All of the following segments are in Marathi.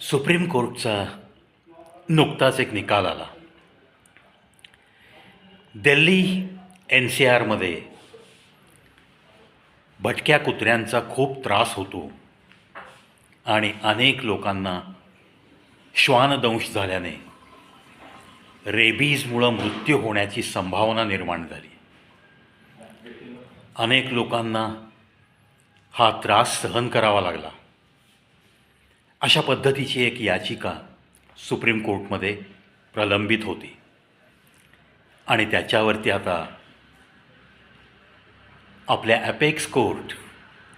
सुप्रीम कोर्टचा नुकताच एक निकाल आला. दिल्ली एन सी आरमध्ये भटक्या कुत्र्यांचा खूप त्रास होतो आणि अनेक लोकांना श्वानदंश झाल्याने रेबीजमुळं मृत्यू होण्याची संभावना निर्माण झाली. अनेक लोकांना हा त्रास सहन करावा लागला. अशा पद्धतीची एक याचिका सुप्रीम कोर्टमध्ये प्रलंबित होती. आणि त्याच्यावरती आता आपल्या ॲपेक्स कोर्ट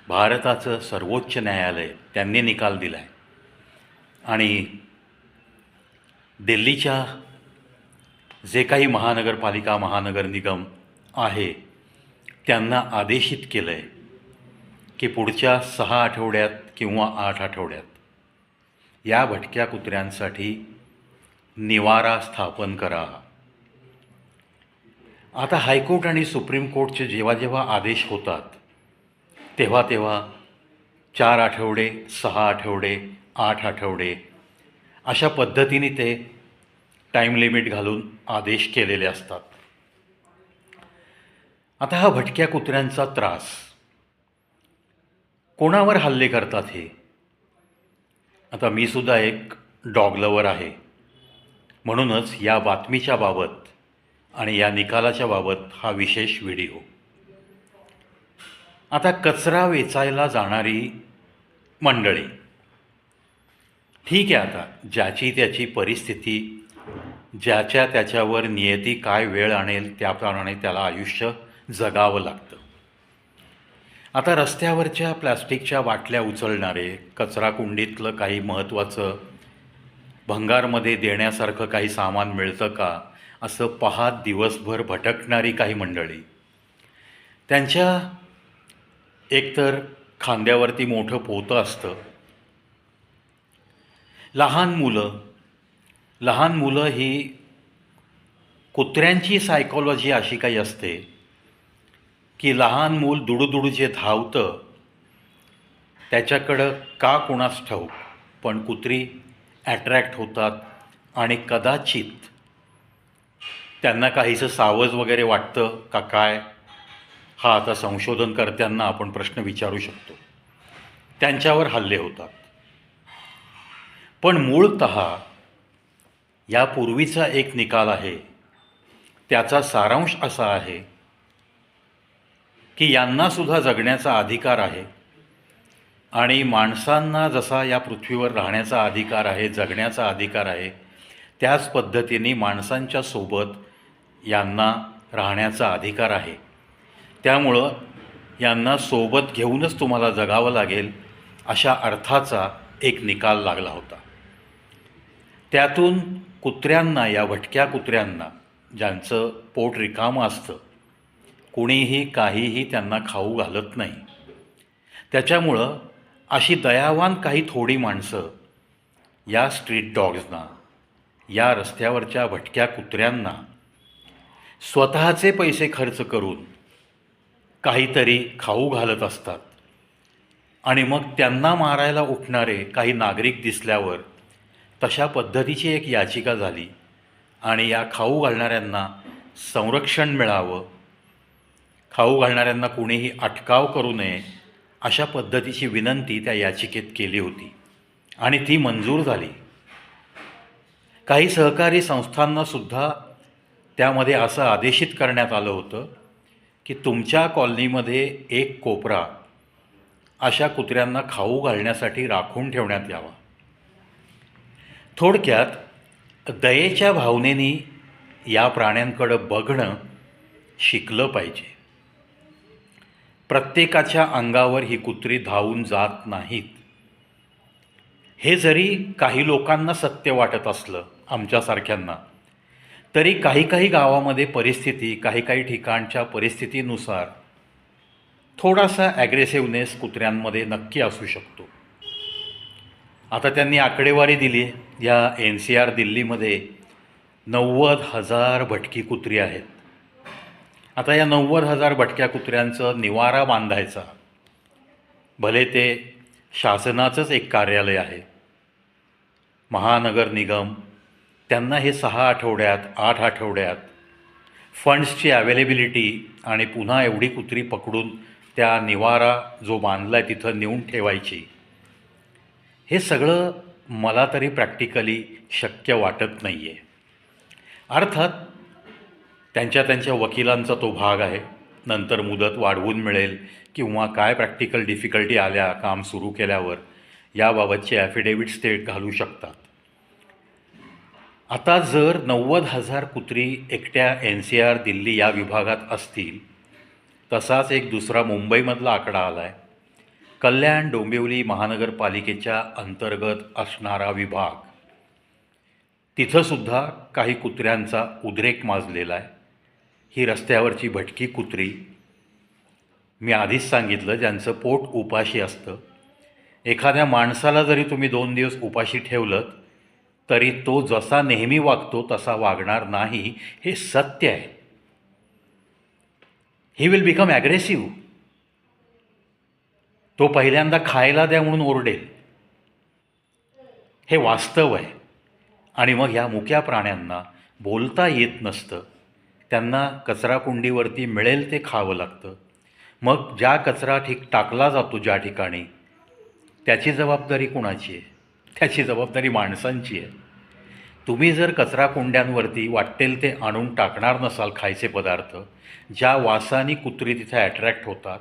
भारताचं सर्वोच्च न्यायालय त्यांनी निकाल दिला आहे आणि दिल्लीच्या जे काही महानगरपालिका महानगर निगम आहे त्यांना आदेशित केलं आहे की पुढच्या सहा आठवड्यात किंवा आठ आठवड्यात या भटक्या कुत्र्यांसाठी निवारा स्थापन करा. आता हायकोर्ट आणि सुप्रीम कोर्टचे जेव्हा जेव्हा आदेश होतात तेव्हा तेव्हा चार आठवडे सहा आठवडे आठ आठवडे अशा पद्धतीने ते टाईम लिमिट घालून आदेश केलेले असतात. आता हा भटक्या कुत्र्यांचा त्रास. कोणावर हल्ले करतात हे? आता मी सुद्धा एक डॉग लवर आहे. म्हणूनच या बातमीच्या बाबत आणि या निकालाच्या बाबत हा विशेष व्हिडिओ. आता कचरा वेचायला जाणारी मंडळी. ठीक आहे आता ज्याची त्याची परिस्थिती ज्याच्या त्याच्यावर नियती काय वेळ आणेल त्याप्रमाणे त्याला आयुष्य जगावं लागतं. आता रस्त्यावरच्या प्लॅस्टिकच्या बाटल्या उचलणारे कचरा कुंडीतलं काही महत्त्वाचं भंगारमध्ये देण्यासारखं काही सामान मिळतं का असं पाहत दिवसभर भटकणारी काही मंडळी. त्यांच्या एकतर खांद्यावरती मोठं पोतं असतं. लहान मुलं लहान मुलं ही कुत्र्यांची सायकॉलॉजी अशी काही असते की लहान मूल दुडूदुडू जे धावतं त्याच्याकडं का कोणास ठाऊक? पण कुत्री ॲट्रॅक्ट होतात आणि कदाचित त्यांना काहीसं सावज वगैरे वाटतं का काय हा आता संशोधनकर्त्यांना आपण प्रश्न विचारू शकतो. त्यांच्यावर हल्ले होतात. पण मूळत यापूर्वीचा एक निकाल आहे त्याचा सारांश असा आहे की यांनासुद्धा जगण्याचा अधिकार आहे. आणि माणसांना जसा या पृथ्वीवर राहण्याचा अधिकार आहे जगण्याचा अधिकार आहे त्याच पद्धतीने माणसांच्या सोबत यांना राहण्याचा अधिकार आहे. त्यामुळं यांना सोबत घेऊनच तुम्हाला जगावं लागेल अशा अर्थाचा एक निकाल लागला होता. त्यातून कुत्र्यांना या भटक्या कुत्र्यांना ज्यांचं पोट रिकामं असतं कुणीही काहीही त्यांना खाऊ घालत नाही. त्याच्यामुळं अशी दयावान काही थोडी माणसं या स्ट्रीट डॉग्सना या रस्त्यावरच्या भटक्या कुत्र्यांना स्वतःचे पैसे खर्च करून काहीतरी खाऊ घालत असतात. आणि मग त्यांना मारायला उठणारे काही नागरिक दिसल्यावर तशा पद्धतीची एक याचिका झाली आणि या खाऊ घालणाऱ्यांना संरक्षण मिळावं खाऊ घालणाऱ्यांना कुणीही अटकाव करू नये अशा पद्धतीची विनंती त्या याचिकेत केली होती. आणि ती मंजूर झाली. काही सहकारी संस्थांनासुद्धा त्यामध्ये असं आदेशित करण्यात आलं होतं की तुमच्या कॉलनीमध्ये एक कोपरा अशा कुत्र्यांना खाऊ घालण्यासाठी राखून ठेवण्यात यावा. थोडक्यात दयेच्या भावनेनी या प्राण्यांकडं बघणं शिकलं पाहिजे. प्रत्येकाच्या अंगावर ही कुत्री धावून जात नाहीत. हे जरी काही लोकांना सत्य वाटत असलं आमच्यासारख्यांना तरी काही काही गावामध्ये परिस्थिती काही काही ठिकाणच्या परिस्थितीनुसार थोडासा ॲग्रेसिव्हनेस कुत्र्यांमध्ये नक्की असू शकतो. आता त्यांनी आकडेवारी दिली या एन सी आर दिल्लीमध्ये नव्वद हजार भटकी कुत्री आहेत. आता या नव्वद हजार भटक्या कुत्र्यांचं निवारा बांधायचा. भले ते शासनाचंच एक कार्यालय आहे. महानगर निगम त्यांना हे सहा आठवड्यात आठ आठवड्यात फंड्सची अवेलेबिलिटी आणि पुन्हा एवढी कुत्री पकडून त्या निवारा जो बांधला आहे तिथं नेऊन ठेवायची. हे सगळं मला तरी प्रॅक्टिकली शक्य वाटत नाही आहे अर्थात त्यांच्या त्यांच्या वकिलांचा तो भाग आहे. नंतर मुदत वाढवून मिळेल किंवा काय प्रॅक्टिकल डिफिकल्टी आल्या काम सुरू केल्यावर याबाबतचे ॲफिडेविट्स ते घालू शकतात. आता जर नव्वद हजार कुत्री एकट्या एन सी आर दिल्ली या विभागात असतील तसाच एक दुसरा मुंबईमधला आकडा आला आहे कल्याण डोंबिवली महानगरपालिकेच्या अंतर्गत असणारा विभाग. तिथंसुद्धा काही कुत्र्यांचा उद्रेक माजलेला आहे. ही रस्त्यावरची भटकी कुत्री. मी आधीच सांगितलं ज्यांचं पोट उपाशी असतं. एखाद्या माणसाला जरी तुम्ही दोन दिवस उपाशी ठेवलं तरी तो जसा नेहमी वागतो तसा वागणार नाही हे सत्य आहे. ही विल बिकम ॲग्रेसिव्ह तो पहिल्यांदा खायला द्या म्हणून ओरडेल. हे वास्तव आहे. आणि मग ह्या मुक्या प्राण्यांना बोलता येत नसतं. त्यांना कचराकुंडीवरती मिळेल ते खावं लागतं. मग ज्या कचरा ठीक टाकला जातो ज्या ठिकाणी त्याची जबाबदारी कुणाची आहे? त्याची जबाबदारी माणसांची आहे. तुम्ही जर कचरा कुंड्यांवरती वाटेल ते आणून टाकणार नसाल खायचे पदार्थ ज्या वासानी कुत्री तिथे अट्रॅक्ट होतात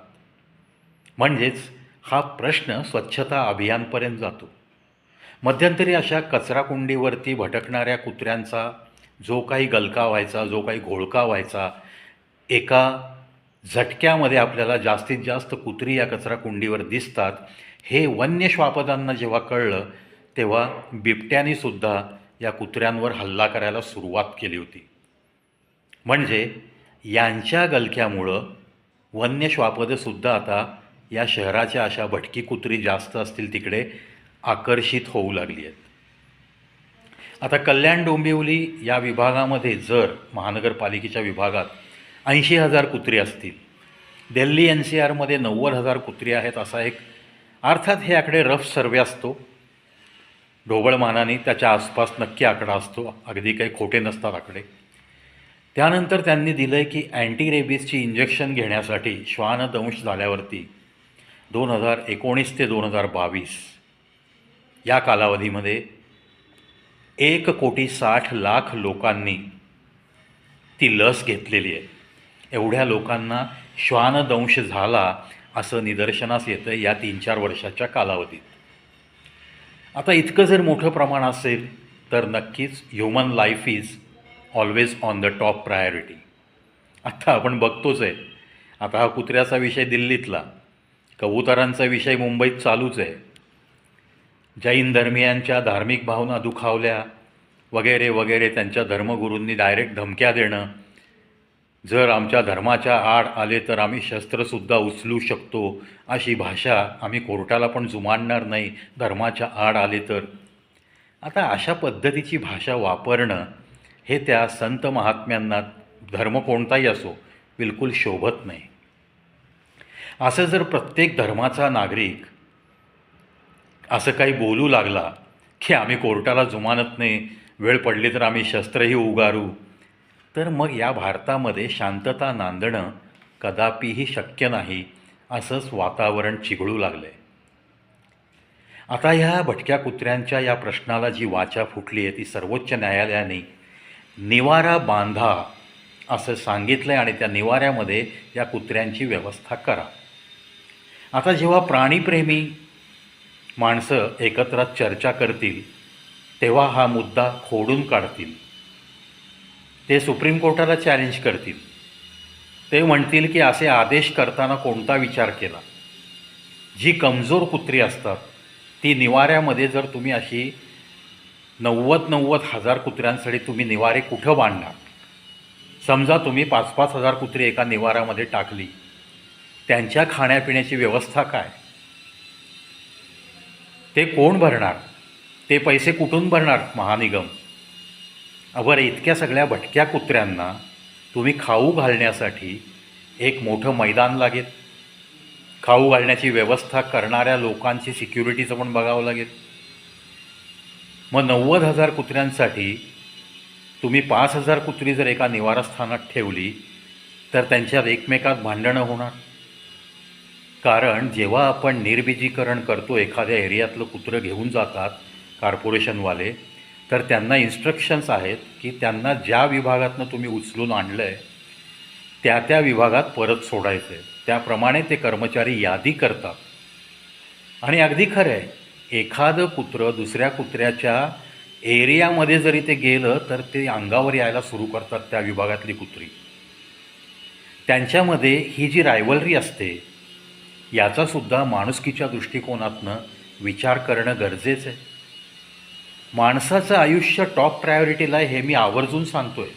म्हणजेच हा प्रश्न स्वच्छता अभियानपर्यंत जातो. मध्यंतरी अशा कचराकुंडीवरती भटकणाऱ्या कुत्र्यांचा जो काही गलका व्हायचा जो काही घोळका व्हायचा एका झटक्यामध्ये आपल्याला जास्तीत जास्त कुत्री या कचराकुंडीवर दिसतात. हे वन्य श्वापदांना जेव्हा कळलं तेव्हा बिबट्यानीसुद्धा या कुत्र्यांवर हल्ला करायला सुरुवात केली होती. म्हणजे यांच्या गलक्यामुळं वन्य श्वापदंसुद्धा आता या शहराच्या अशा भटकी कुत्री जास्त असतील तिकडे आकर्षित होऊ लागली आहेत. आता कल्याण डोंबिवली या विभागामध्ये जर महानगरपालिकेच्या विभागात ऐंशी हजार कुत्री असतील दिल्ली एन सी आरमध्ये नव्वद हजार कुत्री आहेत असा एक अर्थात हे आकडे रफ सर्वे असतो. ढोबळमानाने त्याच्या आसपास नक्की आकडा असतो अगदी काही खोटे नसतात आकडे. त्यानंतर त्यांनी दिलं आहे की अँटी रेबीजची इंजेक्शन घेण्यासाठी श्वानदंश झाल्यावरती दोन हजार एकोणीस ते दोन हजार बावीस या कालावधीमध्ये एक कोटी साठ लाख लोकांनी ती लस घेतलेली आहे. एवढ्या लोकांना श्वानदंश झाला असं निदर्शनास येतं या तीन चार वर्षाच्या कालावधीत. आता इतकं जर मोठं प्रमाण असेल तर नक्कीच human life is always on the top priority आत्ता आपण बघतोच आहे. आता हा कुत्र्याचा विषय दिल्लीतला कबुतरांचा विषय मुंबईत चालूच आहे. जैन धर्मियांच्या धार्मिक भावना दुखावल्या वगैरे वगैरे त्यांच्या धर्मगुरूंनी डायरेक्ट धमक्या देणं. जर आमच्या धर्माच्या आड आले तर आम्ही शस्त्रसुद्धा उचलू शकतो अशी भाषा आम्ही कोर्टाला पण जुमानणार नाही धर्माच्या आड आले तर. आता अशा पद्धतीची भाषा वापरणं हे त्या संत महात्म्यांना धर्म कोणताही असो बिलकुल शोभत नाही. असं जर प्रत्येक धर्माचा नागरिक असं काही बोलू लागला की आम्ही कोर्टाला जुमानत नाही वेळ पडली तर आम्ही शस्त्रही उगारू. तर मग या भारतामध्ये शांतता नांदणं कदापिही शक्य नाही असंच वातावरण चिघळू लागलं आहे आता ह्या भटक्या कुत्र्यांच्या या प्रश्नाला जी वाचा फुटली आहे ती सर्वोच्च न्यायालयाने निवारा बांधा असं सांगितलं आहे आणि त्या निवाऱ्यामध्ये या कुत्र्यांची व्यवस्था करा. आता जेव्हा प्राणीप्रेमी माणसं एकत्र चर्चा करतील तेव्हा हा मुद्दा खोडून काढतील. ते सुप्रीम कोर्टाला चॅलेंज करतील. ते म्हणतील की असे आदेश करताना कोणता विचार केला? जी कमजोर कुत्री असतात ती निवाऱ्यामध्ये जर तुम्ही अशी नव्वद नव्वद हजार कुत्र्यांसाठी तुम्ही निवारे कुठं बांधणार? समजा तुम्ही पाच पाच हजार कुत्री एका निवाऱ्यामध्ये टाकली. त्यांच्या खाण्यापिण्याची व्यवस्था काय? ते कोण भरणार? ते पैसे कुठून भरणार महानिगम? अवर इतक्या सगळ्या भटक्या कुत्र्यांना तुम्ही खाऊ घालण्यासाठी एक मोठं मैदान लागेल. खाऊ घालण्याची व्यवस्था करणाऱ्या लोकांची सिक्युरिटीचं पण बघावं लागेल. मग नव्वद हजार कुत्र्यांसाठी तुम्ही पाच हजार कुत्री जर एका निवारस्थानात ठेवली तर त्यांच्यात एकमेकात भांडणं होणार. कारण जेव्हा आपण निर्बीजीकरण करतो एखाद्या एरियातलं कुत्रं घेऊन जातात कॉर्पोरेशनवाले तर त्यांना इन्स्ट्रक्शन्स आहेत की त्यांना ज्या विभागातनं तुम्ही उचलून आणलं आहे त्या त्या विभागात परत सोडायचं आहे त्याप्रमाणे ते कर्मचारी यादी करतात. आणि अगदी खरं आहे एखादं कुत्रं दुसऱ्या कुत्र्याच्या एरियामध्ये जरी ते गेलं तर ते अंगावर यायला सुरू करतात त्या विभागातली कुत्री. त्यांच्यामध्ये ही जी रायवलरी असते याचासुद्धा माणुसकीच्या दृष्टिकोनातनं विचार करणं गरजेचं आहे माणसाचं आयुष्य टॉप प्रायोरिटीला आहे हे मी आवर्जून सांगतो आहे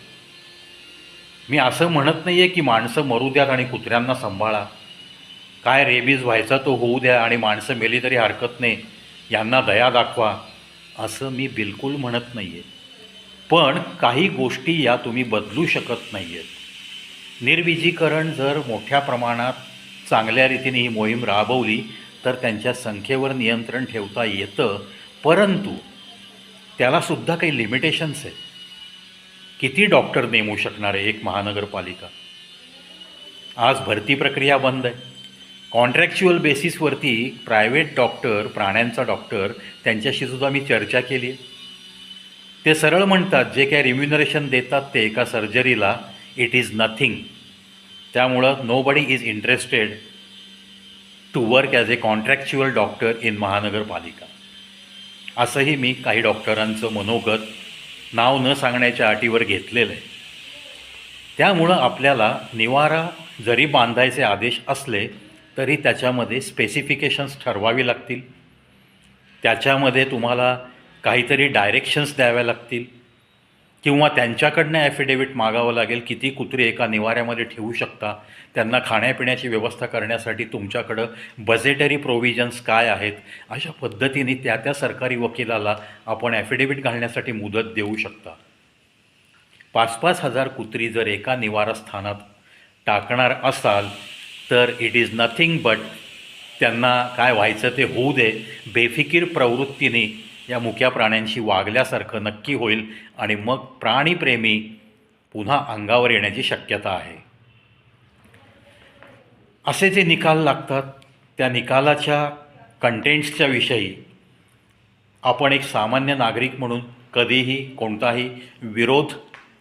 मी असं म्हणत नाही आहे की माणसं मरू द्यात आणि कुत्र्यांना सांभाळा. काय रेबीज व्हायचा तो होऊ द्या आणि माणसं मेली तरी हरकत नाही. यांना दया दाखवा असं मी बिलकुल म्हणत नाही आहे पण काही गोष्टी या तुम्ही बदलू शकत नाही आहेत निर्विजीकरण जर मोठ्या प्रमाणात चांगल्या रीतीने ही मोहीम राबवली तर त्यांच्या संख्येवर नियंत्रण ठेवता येतं परंतु त्यालासुद्धा काही लिमिटेशन्स आहेत. किती डॉक्टर नेमू शकणार आहे एक महानगरपालिका? आज भरती प्रक्रिया बंद आहे. कॉन्ट्रॅक्च्युअल बेसिसवरती प्रायव्हेट डॉक्टर प्राण्यांचा डॉक्टर त्यांच्याशी सुद्धा मी चर्चा केली आहे. ते सरळ म्हणतात जे काय रिम्युनरेशन देतात ते एका सर्जरीला इट इज नथिंग त्यामुळं nobody is interested to work as a contractual doctor in महानगरपालिका. असंही मी काही डॉक्टरांचं मनोगत नाव न सांगण्याच्या अटीवर घेतलेलं आहे. त्यामुळं आपल्याला निवारा जरी बांधायचे आदेश असले तरी त्याच्यामध्ये स्पेसिफिकेशन्स ठरवावी लागतील. त्याच्यामध्ये तुम्हाला काहीतरी डायरेक्शन्स द्याव्या लागतील. किंवा त्यांच्याकडनं ॲफिडेविट मागावं लागेल किती कुत्री एका निवाऱ्यामध्ये ठेवू शकता त्यांना खाण्यापिण्याची व्यवस्था करण्यासाठी तुमच्याकडं बजेटरी प्रोव्हिजन्स काय आहेत अशा पद्धतीने त्या त्या सरकारी वकिलाला आपण ॲफिडेविट घालण्यासाठी मुदत देऊ शकता. पाच पाच हजार कुत्री जर एका निवारस्थानात टाकणार असाल तर इट इज नथिंग बट त्यांना काय व्हायचं ते होऊ दे. बेफिकीर प्रवृत्तीने या मुक्या प्राण्यांशी वागल्यासारखं नक्की होईल आणि मग प्राणीप्रेमी पुन्हा अंगावर येण्याची शक्यता आहे. असे जे निकाल लागतात त्या निकालाच्या कंटेंट्सच्या विषयी आपण एक सामान्य नागरिक म्हणून कधीही कोणताही विरोध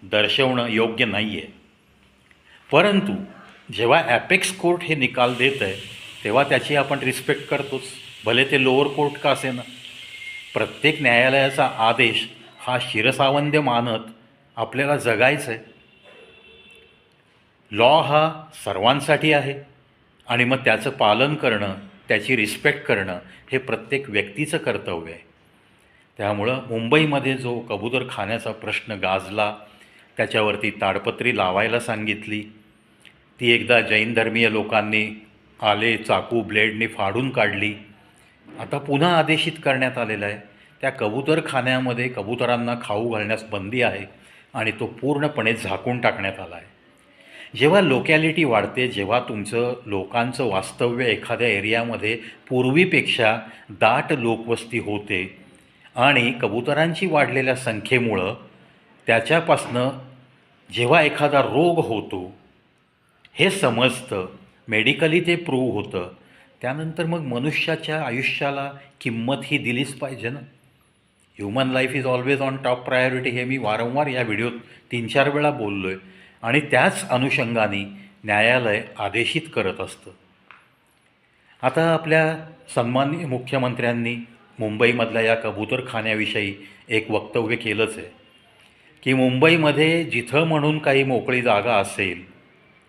दर्शवणं योग्य नाही आहे परंतु जेव्हा ॲपेक्स कोर्ट हे निकाल देत आहे तेव्हा त्याची आपण रिस्पेक्ट करतोच. भले ते लोअर कोर्ट का असेना. प्रत्येक न्यायालयाचा आदेश हा शिरसावंद्य मानत आपल्याला जगायचं आहे लॉ हा सर्वांसाठी आहे आणि मग त्याचं पालन करणं त्याची रिस्पेक्ट करणं हे प्रत्येक व्यक्तीचं कर्तव्य आहे. त्यामुळं मुंबईमध्ये जो कबूतर खाण्याचा प्रश्न गाजला त्याच्यावरती ताडपत्री लावायला सांगितली. ती एकदा जैन धर्मीय लोकांनी आले चाकू ब्लेडने फाडून काढली. आता पुन्हा आदेशित करण्यात आलेला आहे. त्या कबूतरखान्यामध्ये कबुतरांना खाऊ घालण्यास बंदी आहे आणि तो पूर्णपणे झाकून टाकण्यात आला आहे. जेव्हा लोकॅलिटी वाढते जेव्हा तुमचं लोकांचं वास्तव्य एखाद्या एरियामध्ये पूर्वीपेक्षा दाट लोकवस्ती होते आणि कबुतरांची वाढलेल्या संख्येमुळं त्याच्यापासनं जेव्हा एखादा रोग होतो हे समजतं मेडिकली ते प्रूव्ह होतं त्यानंतर मग मनुष्याच्या आयुष्याला किंमत ही दिलीच पाहिजे ना. Human life is always on top priority हे मी वारंवार या व्हिडिओत तीन चार वेळा बोललो आहे आणि त्याच अनुषंगाने न्यायालय आदेशित करत असतं. आता आपल्या सन्माननीय मुख्यमंत्र्यांनी मुंबईमधल्या या कबूतरखान्याविषयी एक वक्तव्य केलंच आहे. की मुंबईमध्ये जिथं म्हणून काही मोकळी जागा असेल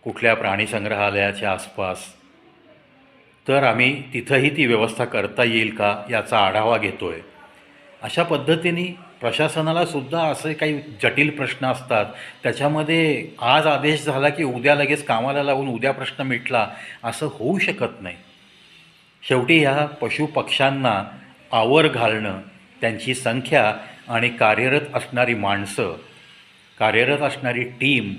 कुठल्या प्राणी संग्रहालयाच्या आसपास तर आम्ही तिथंही ती व्यवस्था करता येईल का याचा आढावा घेतो आहे अशा पद्धतीने प्रशासनालासुद्धा असे काही जटिल प्रश्न असतात. त्याच्यामध्ये आज आदेश झाला की उद्या लगेच कामाला लावून उद्या प्रश्न मिटला असं होऊ शकत नाही. शेवटी ह्या पशुपक्ष्यांना आवर घालणं त्यांची संख्या आणि कार्यरत असणारी माणसं कार्यरत असणारी टीम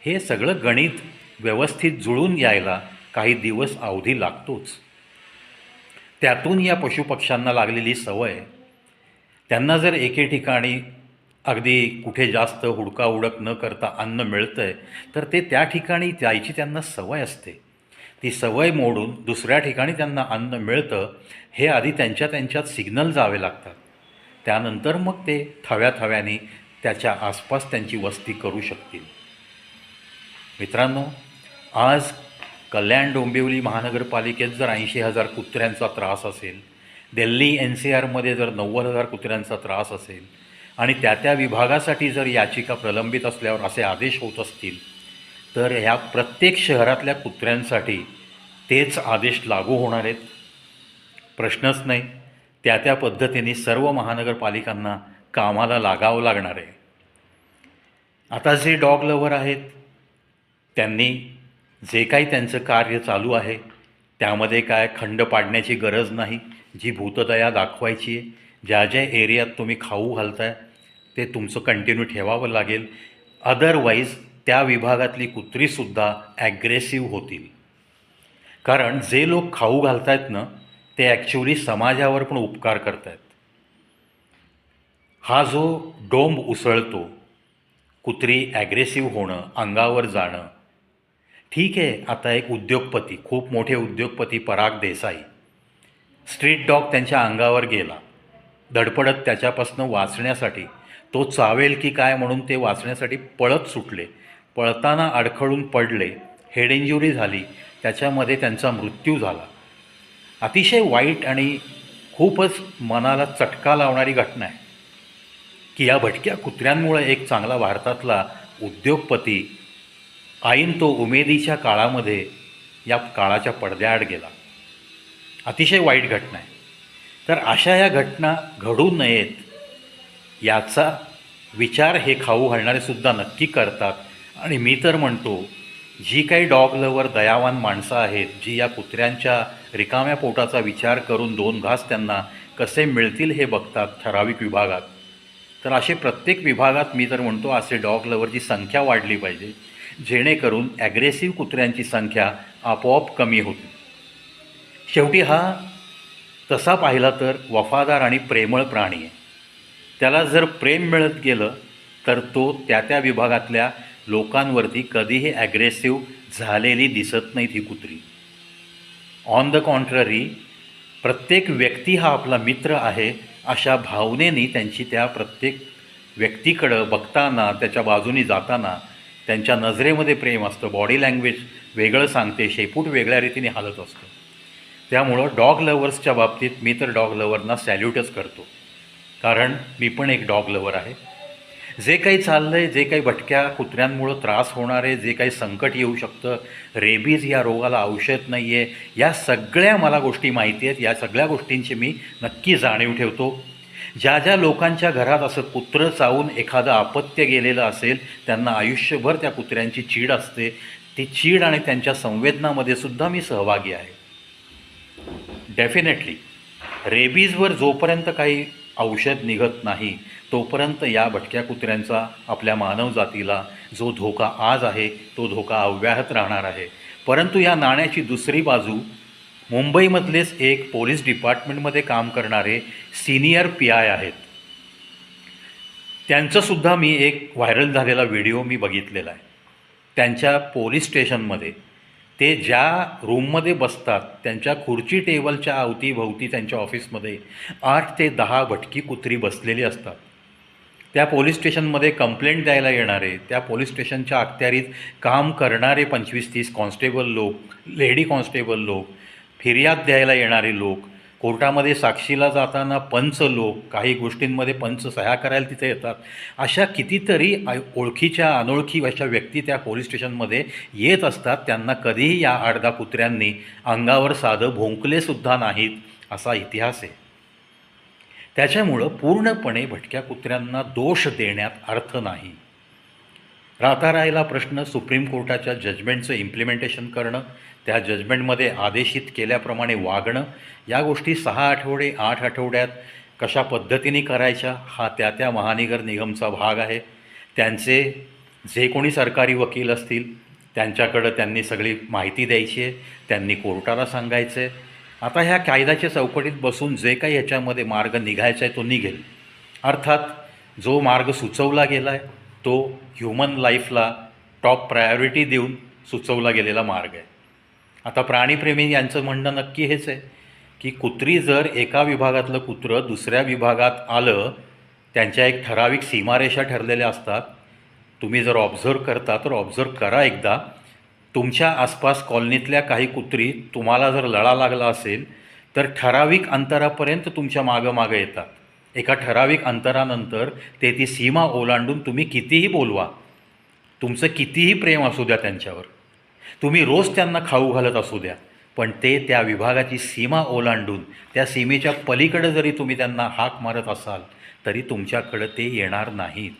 हे सगळं गणित व्यवस्थित जुळून यायला काही दिवस अवधी लागतोच. त्यातून या पशुपक्ष्यांना लागलेली सवय त्यांना जर एके ठिकाणी अगदी कुठे जास्त हुडकाहुडक न करता अन्न मिळतं आहे तर ते त्या ठिकाणी जायची त्यांना सवय असते. ती सवय मोडून दुसऱ्या ठिकाणी त्यांना अन्न मिळतं हे आधी त्यांच्या त्यांच्यात सिग्नल जावे लागतात. त्यानंतर मग ते थव्या थव्याने त्याच्या आसपास त्यांची वस्ती करू शकतील. मित्रांनो आज कल्याण डोंबिवली महानगरपालिकेत जर ऐंशी हजार कुत्र्यांचा त्रास असेल दिल्ली एन सी आरमध्ये जर नव्वद हजार कुत्र्यांचा त्रास असेल आणि त्या त्या विभागासाठी जर याचिका प्रलंबित असल्यावर असे आदेश होत असतील तर ह्या प्रत्येक शहरातल्या कुत्र्यांसाठी तेच आदेश लागू होणार आहेत. प्रश्नच नाही. त्या त्या पद्धतीने सर्व महानगरपालिकांना कामाला लागावं लागणार आहे. आता जे डॉग लवर आहेत त्यांनी जे काही त्यांचं कार्य चालू आहे त्यामध्ये काय खंड पाडण्याची गरज नाही जी भूतदया दाखवायची आहे. ज्या ज्या एरियात तुम्ही खाऊ घालताय ते तुमचं कंटिन्यू ठेवावं लागेल. अदरवाईज त्या विभागातली कुत्रीसुद्धा ॲग्रेसिव्ह होतील. कारण जे लोक खाऊ घालतायत ना ते ॲक्च्युली समाजावर पण उपकार करतायत. हा जो डोंब उसळतो कुत्री ॲग्रेसिव्ह होणं अंगावर जाणं ठीक आहे आता एक उद्योगपती खूप मोठे उद्योगपती पराग देसाई. स्ट्रीट डॉग त्यांच्या अंगावर गेला. धडपडत त्याच्यापासून वाचण्यासाठी तो चावेल की काय म्हणून ते वाचण्यासाठी पळत सुटले. पळताना अडखळून पडले हेड इंजुरी झाली त्याच्यामध्ये त्यांचा मृत्यू झाला. अतिशय वाईट आणि खूपच मनाला चटका लावणारी घटना आहे. की या भटक्या कुत्र्यांमुळे एक चांगला भारतातला उद्योगपती ऐन तो उमेदीच्या काळामध्ये या काळाच्या पडद्याआड गेला. अतिशय वाईट घटना आहे. तर अशा या घटना घडू नयेत याचा विचार हे खाऊ घालणारे सुद्धा नक्की करतात. आणि मी तर म्हणतो जी काही डॉग लवर दयावान माणसं आहेत जी या कुत्र्यांच्या रिकाम्या पोटाचा विचार करून दोन घास त्यांना कसे मिळतील हे बघतात ठराविक विभागात. तर असे प्रत्येक विभागात मी तर म्हणतो असे डॉग लवरची संख्या वाढली पाहिजे. जेणेकरून ॲग्रेसिव्ह कुत्र्यांची संख्या आपोआप कमी होते. शेवटी हा तसा पाहिला तर वफादार आणि प्रेमळ प्राणी आहे. त्याला जर प्रेम मिळत गेलं तर तो त्या त्या विभागातल्या लोकांवरती कधीही ॲग्रेसिव्ह झालेली दिसत नाहीत ही कुत्री. ऑन द कॉन्ट्ररी प्रत्येक व्यक्ती हा आपला मित्र आहे अशा भावनेनी त्यांची त्या प्रत्येक व्यक्तीकडं बघताना त्याच्या बाजूनी जाताना त्यांच्या नजरेमध्ये प्रेम असतं बॉडी लँग्वेज वेगळं सांगते शेपूट वेगळ्या रीतीने हालत असतं. त्यामुळं डॉग लवर्सच्या बाबतीत मी तर डॉग लवरना सॅल्यूटच करतो. कारण मी पण एक डॉग लवर आहे. जे काही चाललं आहे जे काही भटक्या कुत्र्यांमुळं त्रास होणार आहे जे काही संकट येऊ शकतं रेबीज या रोगाला औषध नाही आहे या सगळ्या मला गोष्टी माहिती आहेत या सगळ्या गोष्टींची मी नक्की जाणीव ठेवतो. ज्या ज्या लोकांच्या घरात असं कुत्रं चावून एखादं अपत्य गेलेलं असेल त्यांना आयुष्यभर त्या कुत्र्यांची चीड असते. ती चीड आणि त्यांच्या संवेदनामध्ये सुद्धा मी सहभागी आहे. डेफिनेटली रेबीजवर जोपर्यंत काही औषध निघत नाही तोपर्यंत या भटक्या कुत्र्यांचा आपल्या मानवजातीला जो धोका आज आहे तो धोका अव्याहत राहणार आहे. परंतु या नाण्याची दुसरी बाजू मुंबईमधलेच एक पोलीस डिपार्टमेंटमध्ये काम करणारे सिनियर पी आय आहेत. त्यांचंसुद्धा मी एक व्हायरल झालेला व्हिडिओ मी बघितलेला आहे. त्यांच्या पोलीस स्टेशनमध्ये ते ज्या रूममध्ये बसतात त्यांच्या खुर्ची टेबलच्या अवतीभोवती त्यांच्या ऑफिसमध्ये आठ ते दहा भटकी कुत्री बसलेली असतात. त्या पोलीस स्टेशनमध्ये कंप्लेंट द्यायला येणारे त्या पोलीस स्टेशनच्या अखत्यारीत काम करणारे पंचवीस तीस कॉन्स्टेबल लोक लेडी कॉन्स्टेबल लोक फिर्याद द्यायला येणारे लोक कोर्टामध्ये साक्षीला जाताना पंच लोक काही गोष्टींमध्ये पंच सह्या करायला तिथे येतात. अशा कितीतरी ओळखीच्या अनोळखी अशा व्यक्ती त्या पोलीस स्टेशनमध्ये येत असतात. त्यांना कधीही या आडदा कुत्र्यांनी अंगावर साधं भोंकलेसुद्धा नाहीत असा इतिहास आहे. त्याच्यामुळं पूर्णपणे भटक्या कुत्र्यांना दोष देण्यात अर्थ नाही. राहता राहिला प्रश्न सुप्रीम कोर्टाच्या जजमेंटचं इम्प्लिमेंटेशन करणं त्या जजमेंटमध्ये आदेशित केल्याप्रमाणे वागणं या गोष्टी सहा आठवडे आठ आठवड्यात कशा पद्धतीने करायच्या हा त्या त्या महानगर निगमचा भाग आहे. त्यांचे जे कोणी सरकारी वकील असतील त्यांच्याकडं त्यांनी सगळी माहिती द्यायची आहे त्यांनी कोर्टाला सांगायचं आहे. आता ह्या कायद्याच्या चौकटीत बसून जे काही ह्याच्यामध्ये मार्ग निघायचा आहे तो निघेल. अर्थात जो मार्ग सुचवला गेला आहे तो ह्युमन लाईफला टॉप प्रायोरिटी देऊन सुचवला गेलेला मार्ग आहे. आता प्राणीप्रेमी यांचं म्हणणं नक्की हेच आहे की कुत्री जर एका विभागातलं कुत्रं दुसऱ्या विभागात आलं त्यांच्या एक ठराविक सीमारेषा ठरलेल्या असतात. तुम्ही जर ऑब्झर्व करता तर ऑब्झर्व करा एकदा. तुमच्या आसपास कॉलनीतल्या काही कुत्री तुम्हाला जर लळा लागला असेल तर ठराविक अंतरापर्यंत तुमच्या मागं मागं येतात. एका ठराविक अंतरानंतर ते ती सीमा ओलांडून तुम्ही कितीही बोलवा तुमचं कितीही प्रेम असू द्या त्यांच्यावर. तुम्ही रोज त्यांना खाऊ घालत असू द्या पण ते त्या विभागाची सीमा ओलांडून त्या सीमेच्या पलीकडे जरी तुम्ही त्यांना हाक मारत असाल तरी तुमच्याकडं ते येणार नाहीत.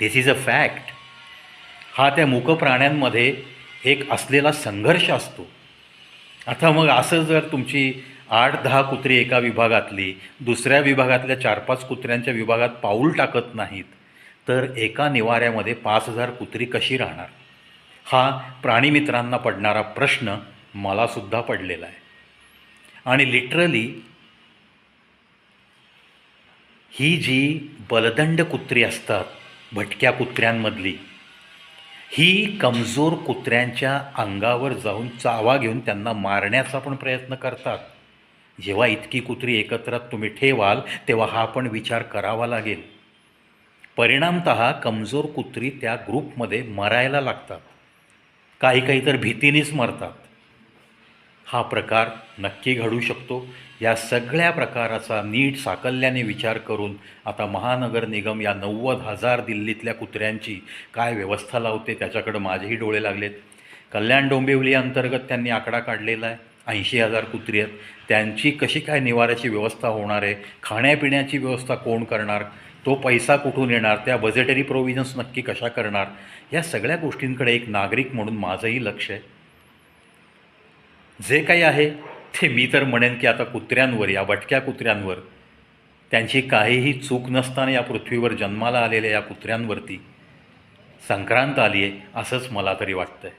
दिस इज अ फॅक्ट हा त्या मूक प्राण्यांमध्ये एक असलेला संघर्ष असतो. आता मग असं जर तुमची आठ दहा कुत्री एका विभागातली दुसऱ्या विभागातल्या चार पाच कुत्र्यांच्या विभागात पाऊल टाकत नाहीत तर एका निवाऱ्यामध्ये पाच हजार कुत्री कशी राहणार? हा प्राणीमित्रांना पडणारा प्रश्न मलासुद्धा पडलेला आहे. आणि लिटरली ही जी बलदंड कुत्री असतात भटक्या कुत्र्यांमधली ही कमजोर कुत्र्यांच्या अंगावर जाऊन चावा घेऊन त्यांना मारण्याचा पण प्रयत्न करतात. जेव्हा इतकी कुत्री एकत्रात तुम्ही ठेवाल तेव्हा हा पण विचार करावा लागेल. परिणामत कमजोर कुत्री त्या ग्रुपमध्ये मरायला लागतात. काही काही तर भीतीनेच मरतात. हा प्रकार नक्की घडू शकतो. या सगळ्या प्रकाराचा नीट साकल्याने विचार करून आता महानगर निगम या नव्वद हजार दिल्लीतल्या कुत्र्यांची काय व्यवस्था लावते त्याच्याकडं माझेही डोळे लागलेत. कल्याण डोंबिवली अंतर्गत त्यांनी आकडा काढलेला आहे. ऐंशी हजार कुत्री आहेत. त्यांची कशी काय निवाऱ्याची व्यवस्था होणार आहे? खाण्यापिण्याची व्यवस्था कोण करणार? तो पैसा कुठून येणार त्या बजेटरी प्रोव्हिजन्स नक्की कशा करणार या सगळ्या गोष्टींकडे एक नागरिक म्हणून माझंही लक्ष आहे. जे काही आहे ते मी तर म्हणेन की आता कुत्र्यांवर या वटक्या कुत्र्यांवर त्यांची काहीही चूक नसताना या पृथ्वीवर जन्माला आलेल्या या कुत्र्यांवरती संक्रांत आली आहे असंच मला तरी वाटतं आहे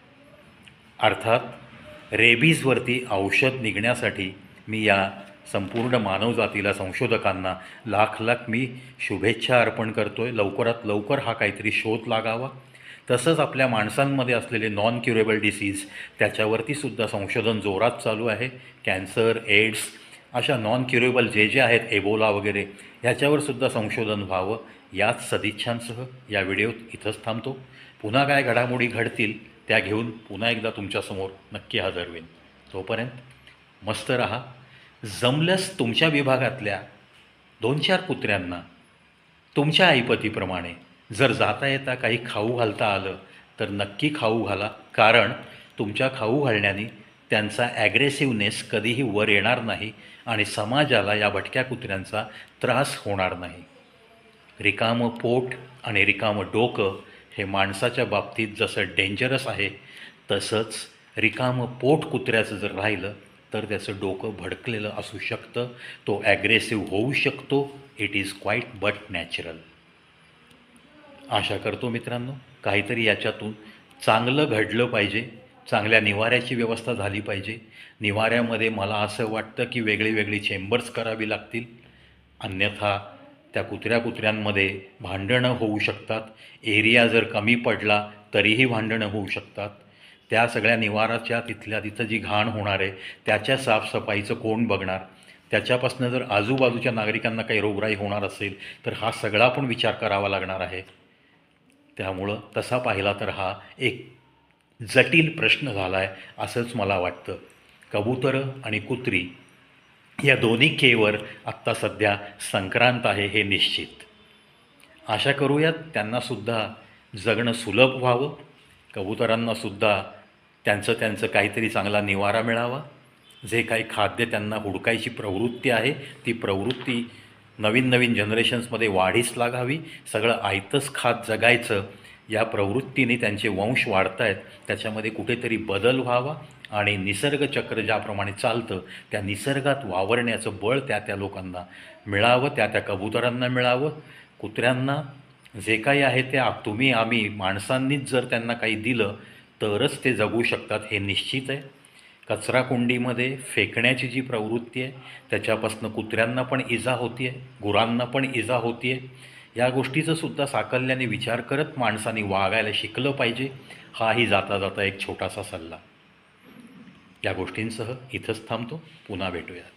अर्थात रेबीजवरती औषध निघण्यासाठी मी या संपूर्ण मानवजातीला संशोधकांना लाख लाख मी शुभेच्छा अर्पण करतो आहे लवकरात लवकर हा काहीतरी शोध लागावा. तसंच आपल्या माणसांमध्ये असलेले नॉन क्युरेबल डिसीज त्याच्यावरती सुद्धा संशोधन जोरात चालू आहे. कॅन्सर एड्स अशा नॉन क्युरेबल जे जे आहेत एबोला वगैरे ह्याच्यावर सुद्धा संशोधन व्हावं. याच सदिच्छांसह या व्हिडिओत इथंच थांबतो. पुन्हा काय घडामोडी घडतील त्या घेऊन पुन्हा एकदा तुमच्यासमोर नक्की हजर होईन. तोपर्यंत मस्त रहा. जमल्यास तुमच्या विभागातल्या दोन चार कुत्र्यांना. तुमच्या आईपतीप्रमाणे जर जाता येता काही खाऊ घालता आलं तर नक्की खाऊ घाला. कारण तुमच्या खाऊ घालण्याने त्यांचा ॲग्रेसिव्हनेस कधीही वर येणार नाही आणि समाजाला या भटक्या कुत्र्यांचा त्रास होणार नाही. रिकामं पोट आणि रिकामं डोकं हे माणसाच्या बाबतीत जसं डेंजरस आहे तसंच रिकामं पोट कुत्र्याचं जर राहिलं तर त्याचं डोकं भडकलेलं असू शकतं. तो ॲग्रेसिव्ह होऊ शकतो. It is quite but natural आशा करतो मित्रांनो काहीतरी याच्यातून चांगलं घडलं पाहिजे. चांगल्या निवाऱ्याची व्यवस्था झाली पाहिजे. निवाऱ्यामध्ये मला असं वाटतं की वेगळी वेगळी चेंबर्स करावी लागतील. अन्यथा त्या कुत्र्या कुत्र्यांमध्ये भांडणं होऊ शकतात. एरिया जर कमी पडला तरीही भांडणं होऊ शकतात. त्या सगळ्या निवाराच्या तिथल्या तिथं जी घाण होणार आहे त्याच्या साफसफाईचं कोण बघणार? त्याच्यापासून जर आजूबाजूच्या नागरिकांना काही रोगराई होणार असेल तर हा सगळा पण विचार करावा लागणार आहे. त्यामुळं तसा पाहिला तर हा एक जटिल प्रश्न झाला आहे असंच मला वाटतं. कबूतरं आणि कुत्री या दोन्ही केवर आत्ता सध्या संक्रांत आहे हे निश्चित. आशा करूयात त्यांनासुद्धा जगणं सुलभ व्हावं कबुतरांनासुद्धा त्यांचं त्यांचं काहीतरी चांगला निवारा मिळावा. जे काही खाद्य त्यांना हुडकायची प्रवृत्ती आहे ती प्रवृत्ती नवीन नवीन जनरेशन्समध्ये वाढीस लागावी. सगळं आयतंच खात जगायचं या प्रवृत्तीने त्यांचे वंश वाढत आहेत त्याच्यामध्ये कुठेतरी बदल व्हावा आणि निसर्गचक्र ज्याप्रमाणे चालतं त्या निसर्गात वावरण्याचं बळ त्या त्या लोकांना मिळावं त्या त्या कबुतरांना मिळावं. कुत्र्यांना जे काही आहे ते तुम्ही आम्ही माणसांनीच जर त्यांना काही दिलं तरच ते जगू शकतात हे निश्चित आहे. कचराकुंडीमध्ये फेकण्याची जी प्रवृत्ती आहे त्याच्यापासून कुत्र्यांना पण इजा होती आहे गुरांना पण इजा होती आहे या गोष्टीचं सुद्धा साकल्याने विचार करत माणसाने वागायला शिकलं पाहिजे. हाही जाता जाता एक छोटासा सल्ला. या गोष्टींसह इथंच थांबतो. पुन्हा भेटूयात.